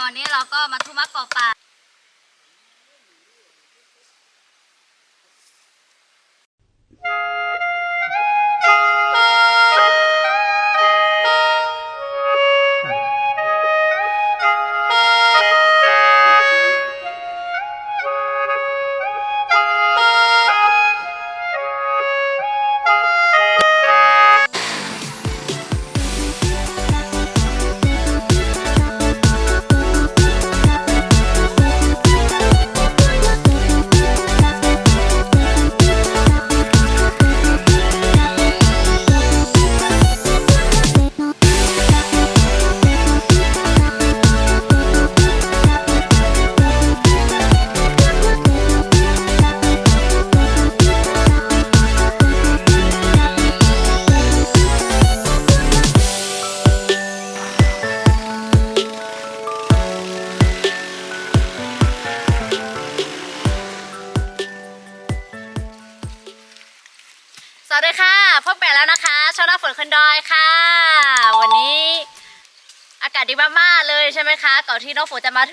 าศก็ดีค่ะวันนี้เราก็มาทุ่มะกอป่า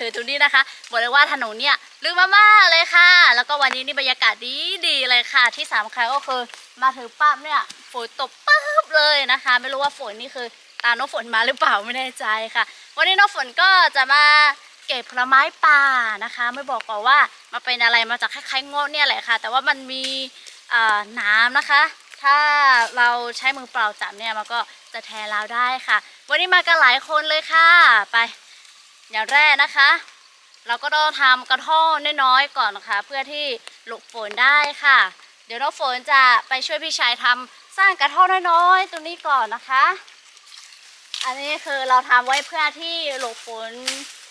ฝนจะมาถึงตรงนี้นะคะบอกเลยว่าถนนเนี่ยลื่นมากๆเลยค่ะ แล้วก็วันนี้นี่บรรยากาศดีดีๆเลยค่ะ ที่สำคัญก็คือมาถึงปั๊บเนี่ยฝนตกปั๊บเลยนะคะ ไม่รู้ว่าฝนนี่คือตามน้องฝนมาหรือเปล่าไม่แน่ใจค่ะ วันนี้น้องฝนก็จะมาเก็บผลไม้ป่านะคะ ไม่บอกก่อนว่ามาเป็นอะไรมาจากคล้ายๆง่เนี่ยแหละค่ะ แต่ว่ามันมีน้ำนะคะ ถ้าเราใช้มือเปล่าจับเนี่ยมันก็จะแทนเราได้ค่ะ วันนี้มากันหลายคนเลยค่ะไป อย่างแรกนะคะ เราก็ต้องทำกระท่อน้อยๆก่อนนะคะ เพื่อที่หลบฝนได้ค่ะ เดี๋ยวน้องฝนจะไปช่วยพี่ชายทำสร้างกระท่อน้อยๆตรงนี้ก่อนนะคะ อันนี้คือเราทำไว้เพื่อที่หลบฝน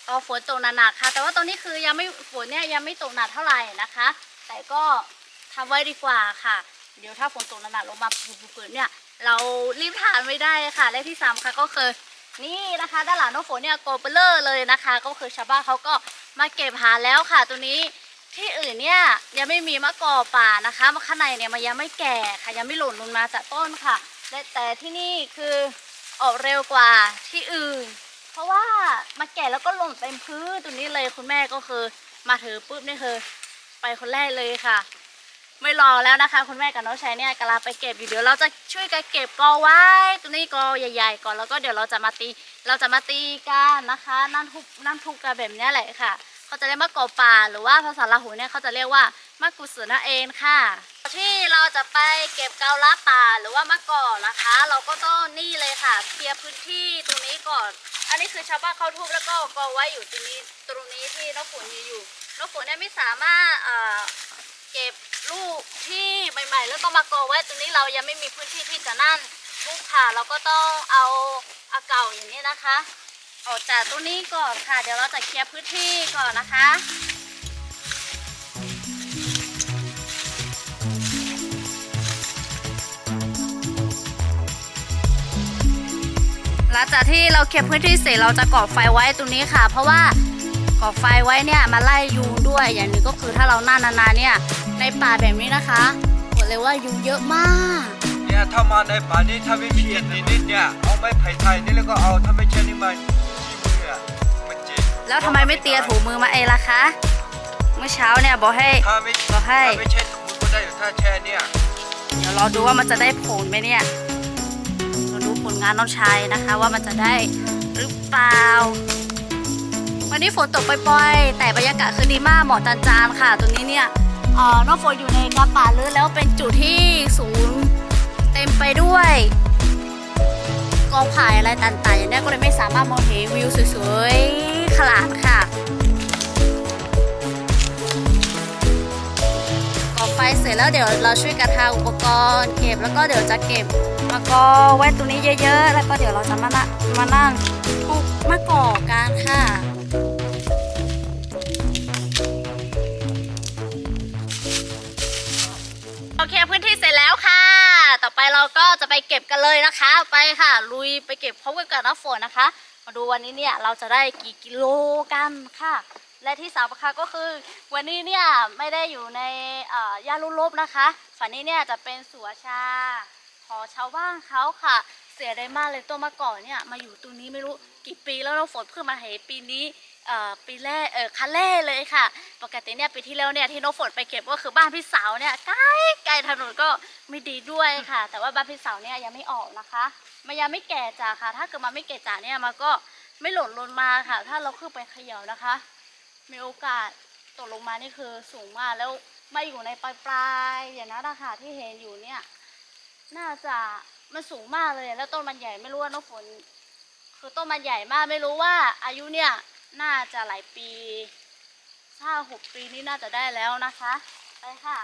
เอาฝนตกหนักๆค่ะ แต่ว่าตอนนี้คือยังไม่ฝนเนี่ยยังไม่ตกหนักเท่าไหร่นะคะ แต่ก็ทำไว้ดีกว่าค่ะ เดี๋ยวถ้าฝนตกหนักๆลงมาปืนๆเนี่ย เรารีบทานไม่ได้ค่ะ และที่สามค่ะก็คือ นี่นะคะด้านหลังน้องฝนเนี่ยโกเปเลอร์เลยนะคะ ก็คือชาวบ้านเขาก็มาเก็บหาแล้วค่ะ ตัวนี้ที่อื่นเนี่ยยังไม่มีมะกอกป่านะคะมะข้างในเนี่ยมันยังไม่แก่ค่ะยังไม่หล่นลงมาจากต้นค่ะและแต่ที่นี่คือออกเร็วกว่าที่อื่น เพราะว่ามาแก่แล้วก็หล่นเต็มพื้นตัวนี้เลยคุณแม่ก็คือมาถือปุ๊บนี่คือไปคนแรกเลยค่ะ ไม่รอแล้วนะคะ คุณแม่กับน้องชายเนี่ยกำลังไปเก็บอยู่เดี๋ยวเราจะช่วยกันเก็บกอไว้ตรงนี้กอใหญ่ ๆ ก่อนแล้วก็เดี๋ยวเราจะมาตีเราจะมาตีกันนะคะนั่นทุบนั่นทุบกันแบบนี้แหละค่ะเขาจะเรียกมะกอป่าหรือว่าภาษาลาหูเนี่ยเขาจะเรียกว่ามะกุสือนั่นเองค่ะ ที่เราจะไปเก็บเกาลัดป่าหรือว่ามะกอกนะคะ เราก็ต้องนี่เลยค่ะเคลียร์พื้นที่ตรงนี้ก่อน อันนี้คือชาวบ้านเขาทุบแล้วก็กอไว้อยู่ตรงนี้ตรงนี้ที่น้องฝนยืนอยู่น้องฝนเนี่ยไม่สามารถเอ่อเก็บ ลูกที่ใหม่ๆแล้วก็มากอไว้ตรงนี้เรายังไม่มีพื้นที่ที่จะนั่นลูกค่ะเราก็ต้องเอาเอาเก่าอย่างนี้นะคะออกจากตรงนี้ก่อนค่ะ เดี๋ยวเราจะเคลียร์พื้นที่ก่อนนะคะหลังจากที่เราเคลียร์พื้นที่เสร็จเราจะก่อไฟไว้ตรงนี้ค่ะ เพราะว่าก่อไฟไว้เนี่ยมาไล่ยุงด้วยอย่างหนึ่งก็คือถ้าเรานั่งนานๆเนี่ย ในป่าแบบนี้นะคะบอกเลยว่ายุงเยอะมาก เนี่ยถ้ามาในป่านี้ถ้าไม่มีเอ็นนิดๆเนี่ยเอาไม้ไผ่ไทยนี่แล้วก็เอาถ้าไม่ใช่นี่มาที่มืออะมันเจ็บแล้วทำไมไม่เตียถูมือมาเองล่ะคะ เมื่อเช้าเนี่ยบอกให้ถ้าไม่บอกให้ถ้าไม่ใช่ถุงมือก็ได้อยู่ถ้าแช่เนี่ย เดี๋ยวรอดูว่ามันจะได้ผลไหมเนี่ยเราดูผลงานน้องชายนะคะ ว่ามันจะได้หรือเปล่าวันนี้ฝนตกปล่อยๆ แต่บรรยากาศคือดีมากเหมาะจานๆค่ะตรงนี้เนี่ยเอ่อ น้องฝนอยู่ในกระป่าลึกแล้วเป็นจุดที่สูงเต็มไปด้วยกองผายอะไรต่างๆอย่างนี้ก็เลยไม่สามารถมองเห็นวิวสวยๆขนาดค่ะก่อไฟเสร็จแล้วเดี๋ยวเราช่วยกันทาอุปกรณ์เก็บแล้วก็เดี๋ยวจะเก็บมะกอไว้ตรงนี้เยอะๆ แล้วก็เดี๋ยวเราจะมานั่งมานั่งทุบมะกอกกันค่ะ โอเคพื้นที่เสร็จแล้วค่ะ ต่อไปเราก็จะไปเก็บกันเลยนะคะ ไปค่ะ ลุยไปเก็บพร้อมกันกับน้ำฝนนะคะ มาดูวันนี้เนี่ยเราจะได้กี่กิโลกันค่ะ และที่สำคัญก็คือ วันนี้เนี่ยไม่ได้อยู่ในย่านลุลบนะคะฝั่งนี้เนี่ยจะเป็นสวนชา ขอชาวบ้านเขาค่ะ เสียดายมากเลยต้นมะก่อกเนี่ยมาอยู่ตรงนี้ไม่รู้กี่ปีแล้วน้องฝนเพิ่งมาเห็นปีนี้ ปีแรกเออคันแรกเลยค่ะ ปกติเนี่ยปีที่แล้วเนี่ยที่น้องฝนไปเก็บก็คือบ้านพี่สาวเนี่ยใกลไกลถนนก็ไม่ดีด้วยค่ะ แต่ว่าบ้านพี่สาวเนี่ยยังไม่ออกนะคะมันยังไม่แก่จ่าค่ะ ถ้าเกิดมันไม่แก่จ่าเนี่ยมันก็ไม่หล่นลงมาค่ะ ถ้าเราขึ้นไปเขย่านะคะ มีโอกาสตกลงมานี่คือสูงมากแล้วมาอยู่ในปลายปลายอย่างนั้นนะคะที่เห็นอยู่เนี่ยน่าจะมันสูงมากเลยแล้วต้นมันใหญ่ไม่รู้ว่าน้องฝน คือต้นมันใหญ่มากไม่รู้ว่าอายุเนี่ย น่าจะหลายปีถ้าหกปีนี้น่าจะได้แล้วนะคะ ไปค่ะ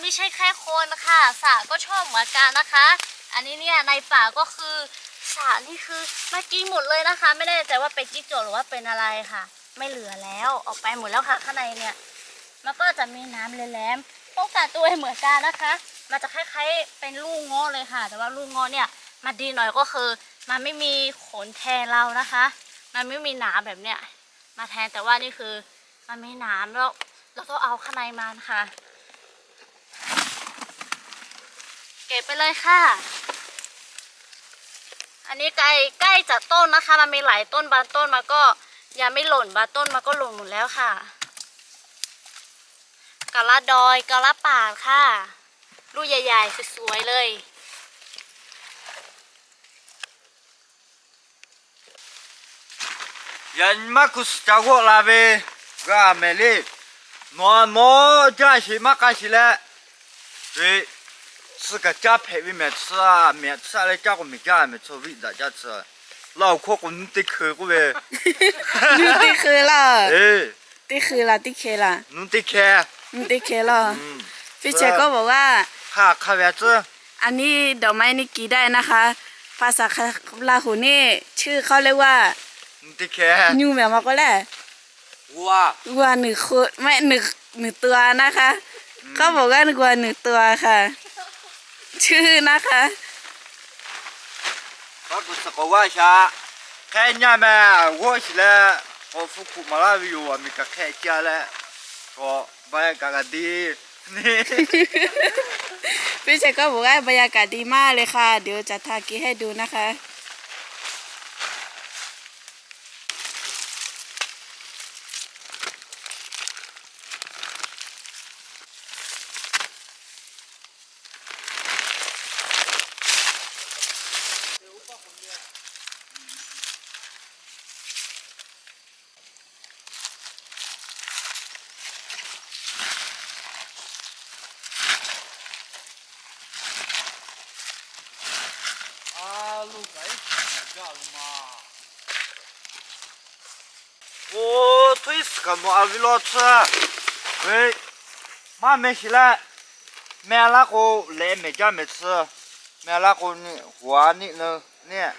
ไม่ใช่แค่คนค่ะสาก็ชอบเหมือนกันนะคะ อันนี้เนี่ยในป่าก็คือสานี่คือมากินหมดเลยนะคะ ไม่แน่ใจว่าเป็นจิ้งจกหรือว่าเป็นอะไรค่ะ ไม่เหลือแล้วออกไปหมดแล้วค่ะข้างในเนี่ยมันก็จะมีน้ำแหลมๆป้องกันตัวเหมือนกันนะคะ มันจะคล้ายๆเป็นลูกงาะเลยค่ะ แต่ว่าลูกงาะเนี่ยมันดีหน่อยก็คือ มันไม่มีขนแทนเรานะคะ มันไม่มีหนามแบบเนี้ยมาแทนแต่ว่านี่คือ มันไม่หนามแล้วเราต้องเอาข้างในมันค่ะ เก็บไปเลยค่ะ อันนี้ใกล้ใกล้จากต้นนะคะ มันมีหลายต้นบางต้นมาก็ยังไม่หล่นบางต้นมาก็หล่นหมดแล้วค่ะกะละดอยกะละป่าค่ะลูกใหญ่ๆสวยๆเลยยันมากุสจากวลาเวก็เมลีนอนมอจ้าชิมากาชิเละเร 是个家配位面吃啊，面吃啊来家伙没家没吃味大家吃，老可我们得去过呗， นูติคือล่ะ 哎， ติคือล่ะติเคล่ะ 侬得看， นูติเคล่ะ 嗯， พี่เชก็บอกว่า 看看院子， อันนี้ดอกไม้นี่กี่ได้นะคะ ภาษาลาหูนี่ชื่อเขาเรียกว่า 侬得看， ยูแมวมาก็แหละ 哇， วัวหนึ่งคนไม่หนึ่งหนึ่งตัวนะคะเขาบอกว่าวัวหนึ่งตัวค่ะ ชื่อนะคะพระกุศลว่าชาแค่เนี่ยแม่ว่าชิละพอฟุกุมาลาวิวมีกะแค่เจ้าแล้วก็บรรยากาศดีนี่พี่เชก็บอกว่าบรรยากาศดีมากเลยค่ะ เดี๋ยวจะทากีให้ดูนะคะ 腿是个毛为老吃，喂，妈没起来，买那个来没家没吃，买那个呢花呢呢呢，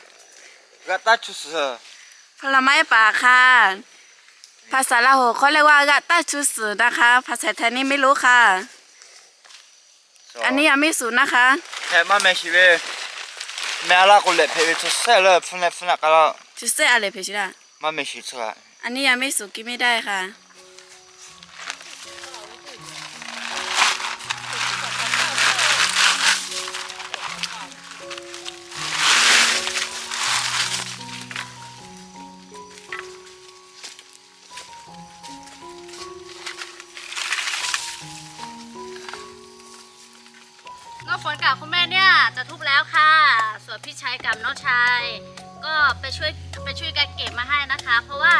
个大就是 ผลไม้ป่าค่ะ ภาษาลาหูเขาเรียกว่ากะต้าชูสือนะคะ ภาษาไทยนี่ไม่รู้ค่ะ อันนี้ยังไม่สูนนะคะ 开妈没起喂，买那个来陪陪吃晒了，分来分来个了， จะเสื้ออะไรเพชิล่ะ 妈没起吃了。 อันนี้ยังไม่สุกกินไม่ได้ค่ะ น้องฝนกับคุณแม่เนี่ยจะทุบแล้วค่ะ ส่วนพี่ชายกับน้องชาย ก็ไปช่วยไปช่วยกันเก็บมาให้นะคะ เพราะว่า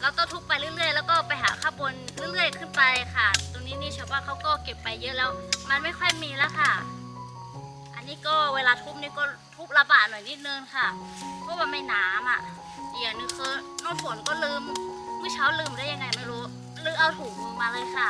เราต้องทุบไปเรื่อยๆ แล้วก็ไปหาข้าวบนเรื่อยๆ ขึ้นไปค่ะ ตรงนี้นี่ชาวบ้านเขาก็เก็บไปเยอะแล้ว มันไม่ค่อยมีแล้วค่ะ อันนี้ก็เวลาทุบนี่ก็ทุบระบาดหน่อยนิดนึงค่ะ เพราะว่าไม่น้ำอะอีกอย่างนึงคือน้องฝนก็ลืมเมื่อเช้าลืมได้ยังไงไม่รู้ลืมเอาถุงมือมาเลยค่ะ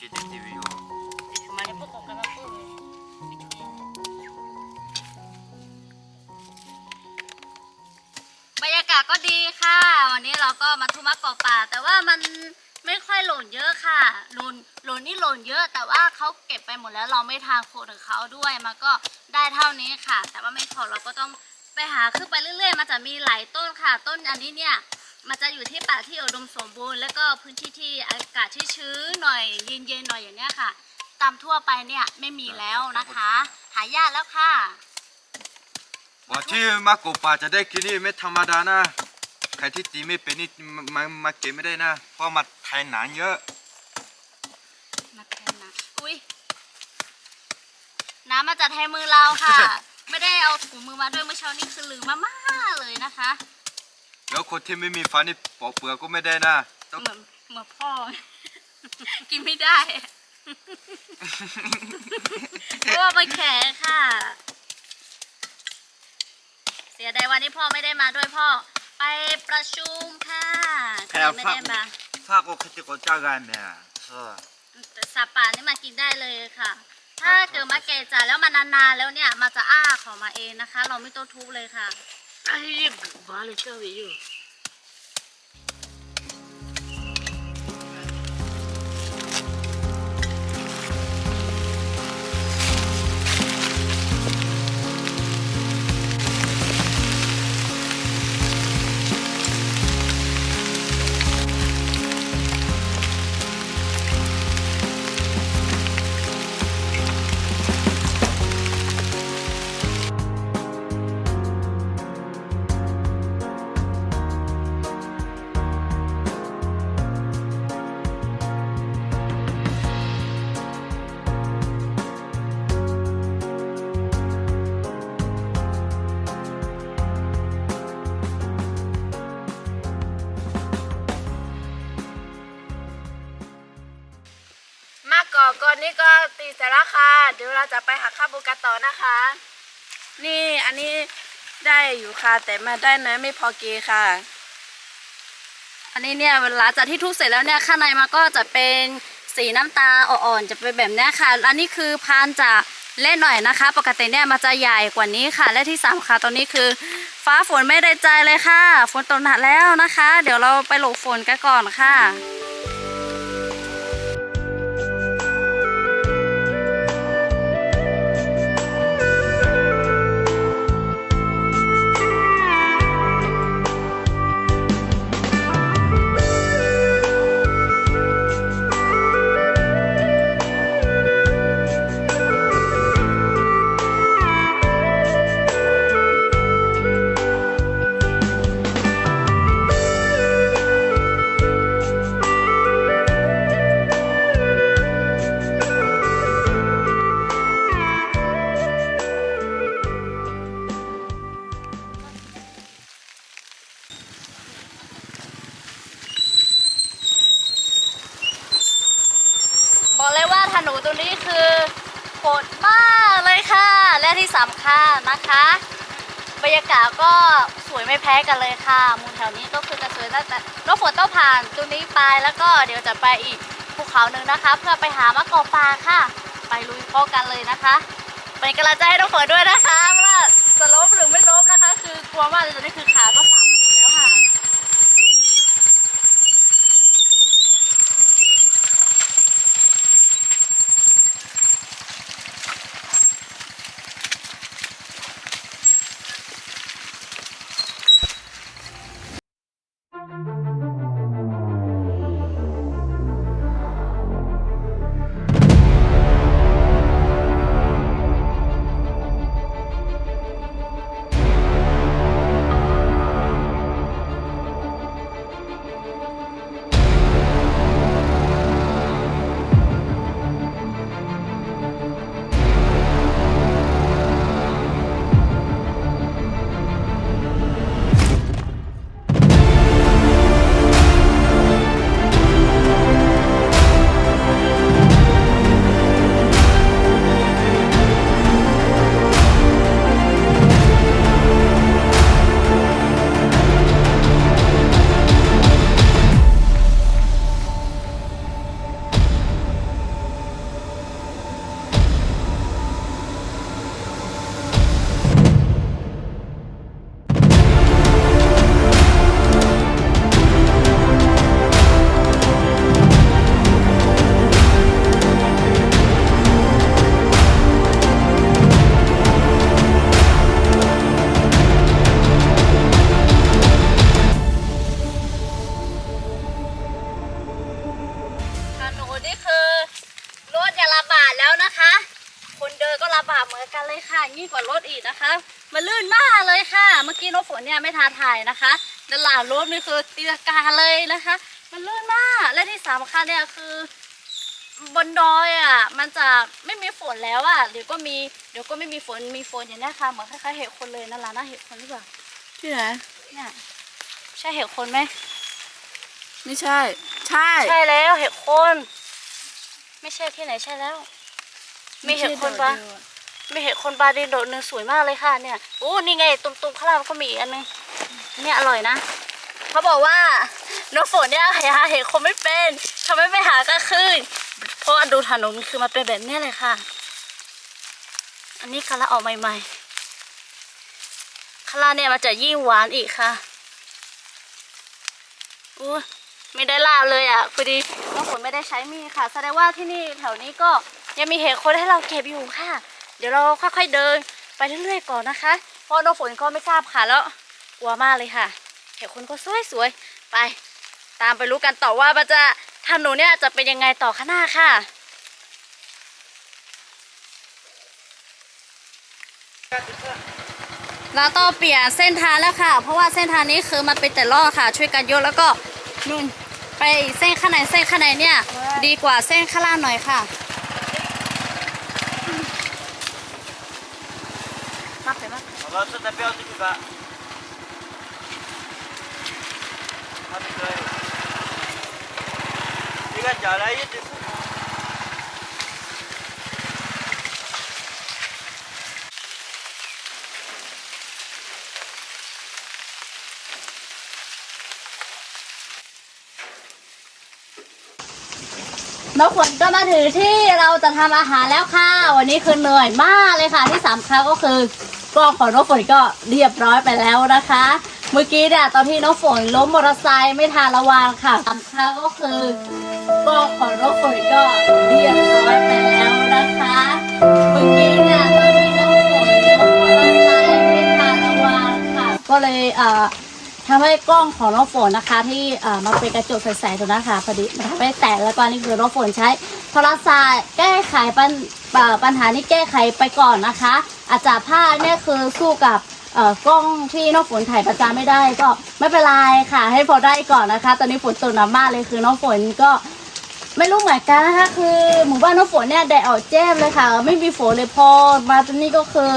ข้าโคจิตทีวีอยู่บรรยากาศก็ดีค่ะ วันนี้เราก็มาทุ่มะเกาะป่า แต่ว่ามันไม่ค่อยหล่นเยอะค่ะหล่นหล่นนี่หล่นเยอะ แต่ว่าเขาเก็บไปหมดแล้วเราไม่ทานโคนของเขาด้วยมันก็ได้เท่านี้ค่ะ แต่ว่าไม่พอเราก็ต้องไปหาขึ้นไปเรื่อยๆ มันจะมีหลายต้นค่ะ ต้นอันนี้เนี่ย มันจะอยู่ที่ป่าที่อุดมสมบูรณ์ แล้วก็พื้นที่ที่อากาศที่ชื้นหน่อยเย็นๆหน่อยอย่างเนี้ยค่ะ ตามทั่วไปเนี่ยไม่มีแล้วนะคะ หายากแล้วค่ะว่าที่มาโกป่าจะได้กินนี่ไม่ธรรมดานะใครที่ตีไม่เป็นนี่มามามาเก็บไม่ได้นะ เพราะมาไทยหนานเยอะมาแทนนะอุ้ยน้ำมาจากไทยมือเราค่ะ ไม่ได้เอาถุงมือมาด้วยเมื่อเช้านี้คือลืมมากๆเลยนะคะ แล้วคนที่ไม่มีฟันนี่ปอกเปลือกก็ไม่ได้นะต้องเหมือนเหมือนพ่อ กินไม่ได้ เพราะว่ามันแข็งค่ะ เสียดายวันนี้พ่อไม่ได้มาด้วยพ่อ ไปประชุมค่ะก็เลยไม่ได้มาฝากโอเคจะก็จ้างกันเนี่ยใช่แต่สับป่านี่มากินได้เลยค่ะ ถ้าเกิดมาเกะจ่าแล้วมานานๆแล้วเนี่ยมันจะอ้าของมาเองนะคะ เราไม่ต้องทุบเลยค่ะ 哎呀完了这里又 อันนี้ได้อยู่ค่ะ แต่มาได้น้อยไม่พอเกค่ะ อันนี้เนี่ยหลังจากที่ทุบเสร็จแล้วเนี่ยข้างในมันก็จะเป็นสีน้ำตาอ่อนๆจะเป็นแบบเนี้ยค่ะ อันนี้คือพานจะเล่นหน่อยนะคะ ปกติเนี่ยมันจะใหญ่กว่านี้ค่ะ และที่สามค่ะตอนนี้คือ ฟ้าฝนไม่ได้ใจเลยค่ะ ฝนตกหนักแล้วนะคะ เดี๋ยวเราไปหลบฝนกันก่อนค่ะ ที่สำคัญนะคะ บรรยากาศก็สวยไม่แพ้กันเลยค่ะหมูลแถวนี้ก็คือจะสวยตั้งแต่รถฝนต้องผ่านตรงนี้ไปแล้วก็เดี๋ยวจะไปอีกภูเขาหนึ่งนะคะ เพื่อไปหามะกอกปลาค่ะ ไปลุยโป๊กันเลยนะคะเป็นกำลังใจให้น้องฝนด้วยนะคะว่าจะลบหรือไม่ลบนะคะ คือกลัวว่ากเลยตอนนี้คือ มันจะไม่มีฝนแล้วอะเดี๋ยวก็มีเดี๋ยวก็ไม่มีฝนมีฝนอย่างนี้ยค่ะเหมือนคล้ายๆเห็ดคนเลยนั่นแหละน่าเห็ดคนหรือเปล่าที่ไหนเนี่ยใช่เห็ดคนไหมไม่ใช่ ใช่ ใช่แล้วเห็ดคน ไม่ใช่ที่ไหนใช่แล้ว มีเห็ดคนปะมีเห็ดคนปลาดินโดดหนึ่งสวยมากเลยค่ะเนี่ยโอ้นี่ไงตุ่มๆข้างล่างก็มีอีกอันนึงเนี่ยอร่อยนะเขาบอกว่าน้องฝนเนี่ยหาเห็ดคนไม่เป็นทำไมไม่หาก็ขึ้น เพราะว่าดูถนนคือมันเป็นแบบนี้เลยค่ะ อันนี้คาราออกใหม่ๆคาราเนี่ยมันจะยิ่งหวานอีกค่ะอู้ไม่ได้ลาบเลยอะพอดีน้องฝนไม่ได้ใช้มีค่ะ แสดงว่าที่นี่แถวนี้ก็ยังมีเห็ดคนให้เราเก็บอยู่ค่ะ เดี๋ยวเราค่อยๆเดินไปเรื่อยๆก่อนนะคะ เพราะน้องฝนก็ไม่กล้าผ่านแล้วกลัวมากเลยค่ะ เห็ดคนก็สวยๆไป ตามไปรู้กันต่อว่ามันจะ ถ้าหนูเนี่ยจะเป็นยังไงต่อข้างหน้าค่ะเราต้องเปลี่ยนเส้นทางแล้วค่ะ เพราะว่าเส้นทางนี้คือมันเป็นแต่ล่อค่ะ ช่วยกันยกแล้วก็นุ่นไปเส้นข้างในเส้นข้างในเนี่ย ดีกว่าเส้นข้างล่างหน่อยค่ะมาไปมา Dikkat น้องขวัก็มาถึงที่เราจะทำอาหารแล้วค่ะ วันนี้คือเหนื่อยมากเลยค่ะ ที่สามครั้งก็คือกล้องของน้องฝนก็เรียบร้อยไปแล้วนะคะ เมื่อกี้เนี่ยตอนที่น้องฝนล้มมอเตอร์ไซค์ไม่ทันระวังค่ะสำคัญก็คือกล้องของน้องฝนก็เรียบร้อยไปแล้วนะคะ เมื่อกี้เนี่ยตอนที่น้องฝนล้มมอเตอร์ไซค์ไม่ทันระวังค่ะ ก็เลยเอ่อทำให้กล้องของน้องฝนนะคะ ที่เอ่อมาเป็นกระจกใสๆตัวนะคะพอดีมันทำให้แตกแล้วตอนนี้คือน้องฝนใช้โทรศัพท์แก้ไขปัญปัญหานี้แก้ไขไปก่อนนะคะ อาจจะพลาดเนี่ยคือสู้กับ เอ่อกล้องที่น้องฝนถ่ายประจำไม่ได้ก็ไม่เป็นไรค่ะ ให้พอได้ก่อนนะคะ ตอนนี้ฝนตกหนักมากเลยคือน้องฝนก็ไม่รู้เหมือนกันนะคะคือหมู่บ้านน้องฝนเนี่ยแดดออกแจ้มเลยค่ะ ไม่มีฝนเลยพอมาตอนนี้ก็คือ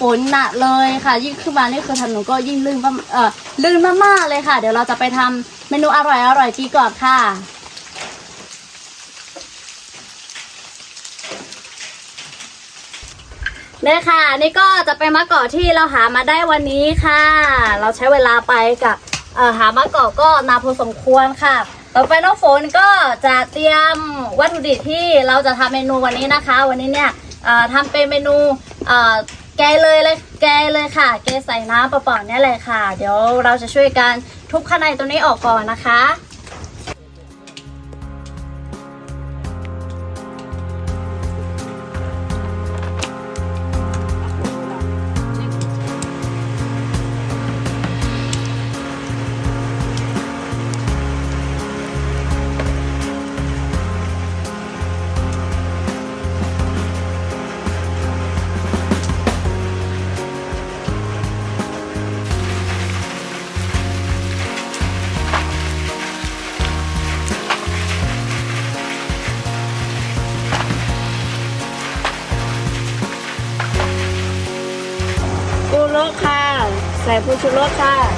ฝนหนักเลยค่ะ ยิ่งขึ้นมานี่คือถนนก็ยิ่งลื่นมากเออลื่นมากๆเลยค่ะ เดี๋ยวเราจะไปทำเมนูอร่อยอร่อยๆกีก่อนค่ะ เนี่ยค่ะ นี่ก็จะเป็นมะกอกที่เราหามาได้วันนี้ค่ะ เราใช้เวลาไปกับหามะกอกก็นานพอสมควรค่ะ ต่อไปน้องฝนก็จะเตรียมวัตถุดิบที่เราจะทำเมนูวันนี้นะคะ วันนี้เนี่ยทำเป็นเมนูแกเลยเลยแกเลยค่ะ แกใส่น้ำเปล่าๆนี่เลยค่ะ เดี๋ยวเราจะช่วยกันทุบข้างในตัวนี้ออกก่อนนะคะ ส่ปูชูรสค่ะ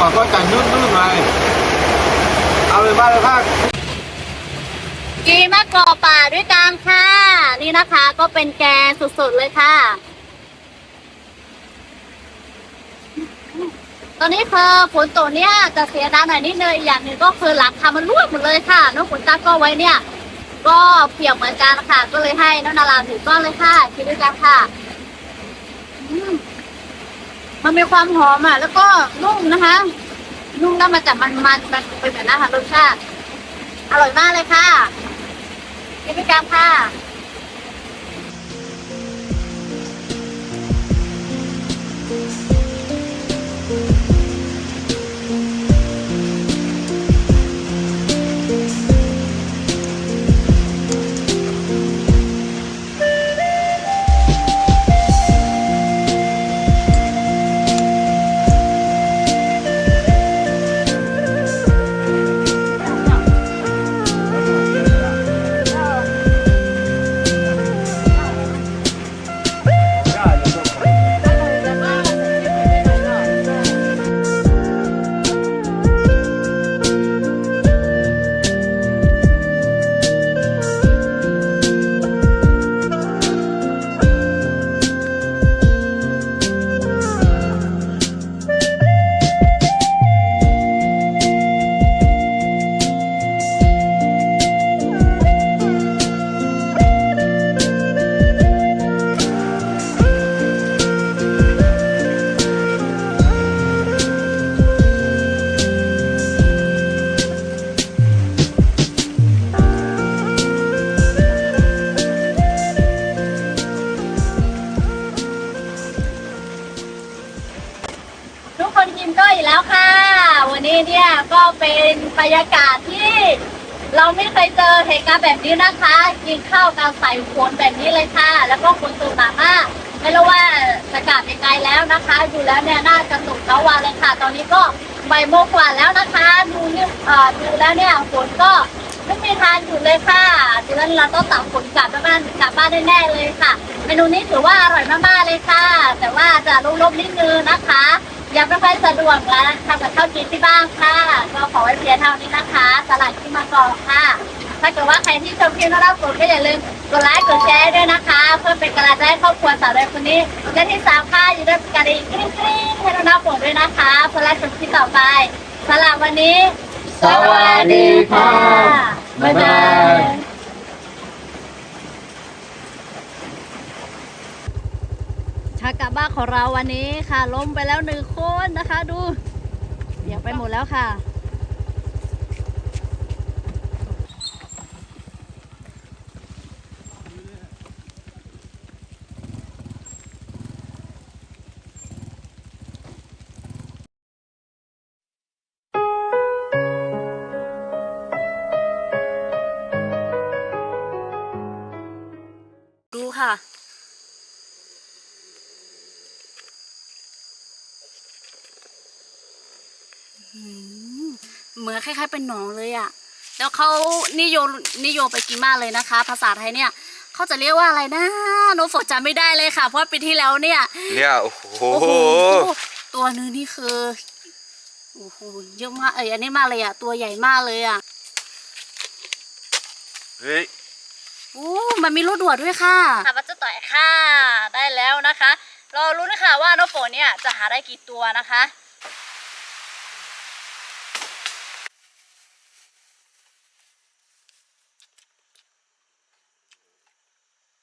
กอกปลาก็จะนุ่มๆเลยอร่อยมากเลยครับกีมะกอกป่าด้วยกันค่ะ นี่นะคะก็เป็นแกงสุดๆเลยค่ะ ตอนนี้คือฝนตกเนี่ยจะเสียดายหน่อยนิดนึงอีกอย่างหนึ่งก็คือหลังคามันรั่วหมดเลยค่ะน้องฝนตาก็ไว้เนี่ย ก็เปียกเหมือนกันค่ะ ก็เลยให้น้องนาราถือก้อนเลยค่ะกินด้วยกันค่ะ อืม มันมีความหอมอะ แล้วก็นุ่มนะคะ นุ่มแล้วมาจากมันมันมันเป็นแบบนั้นค่ะรสชาติ อร่อยมากเลยค่ะยินดีกับค่ะ รรยากาศที่ เราไม่เคยเจอเหตุการณ์แบบนี้นะคะ กินข้าวกลางสายฝนแบบนี้เลยค่ะ แล้วก็ฝนตกหนักมากไม่รู้ว่าจะกลับยังไงแล้วนะคะดูแล้วเนี่ยน่าจะตกทั้งวันเลยค่ะ ตอนนี้ก็บ่ายโมงกว่าแล้วนะคะดูนี่ดูแล้วเนี่ยฝนก็ไม่มีทางหยุดเลยค่ะดังนั้นเราต้องตักฝนกลับบ้านกลับบ้านแน่ๆเลยค่ะ เมนูนี้ถือว่าอร่อยมากๆเลยค่ะ แต่ว่าจะลบๆนิดนึงนะคะ ยังไม่ค่อยสะดวกแล้วทำกับข้าวกินที่บ้านค่ะ ก็ขอไว้เพียงเท่านี้นะคะ สลัดที่มาก่อนค่ะสถ้าเกิดว่าใครที่ชมคลิปน้องน้ำฝนก็อย่าลืมกดไลค์กดแชร์ด้วยนะคะ เพื่อเป็นกำลังใจให้ครอบครัวสาวน้อยคนนี้และที่สามค่ะอย่าลืมกระดิ่งกริ๊งกริ๊งให้น้องน้ำฝนด้วยนะคะเพื่อรับชมคลิปต่อไปสำหรับวันนี้ สวัสดีค่ะบ๊ายบาย ชากลับบ้านของเราวันนี้ค่ะล้มไปแล้วหนึ่งคนนะคะดูเดี๋ยวไปหมดแล้วค่ะ ดูค่ะ เหมือนคล้ายๆเป็นหนองเลยอะ่ะ แล้วเขานิยมนิยมไปกินมากเลยนะคะ ภาษาไทยเนี่ยเขาจะเรียกว่าอะไรนะโนโฟจำไม่ได้เลยค่ะ เพราะว่าปีที่แล้วเนี่ยเนี่ยโอ้โหโอ้โหตัวนึงนี่คือโอ้โหเยอะมากเอ้ยอันนี้มากเลยอะตัวใหญ่มากเลยอะเฮ้ยโอ้มันมีลูกดวดด้วยค่ะค่ะปัจจุต่อยค่ะได้แล้วนะคะรอรู้นะคะว่าน้องฝนเนี่ยจะหาได้กี่ตัวนะคะ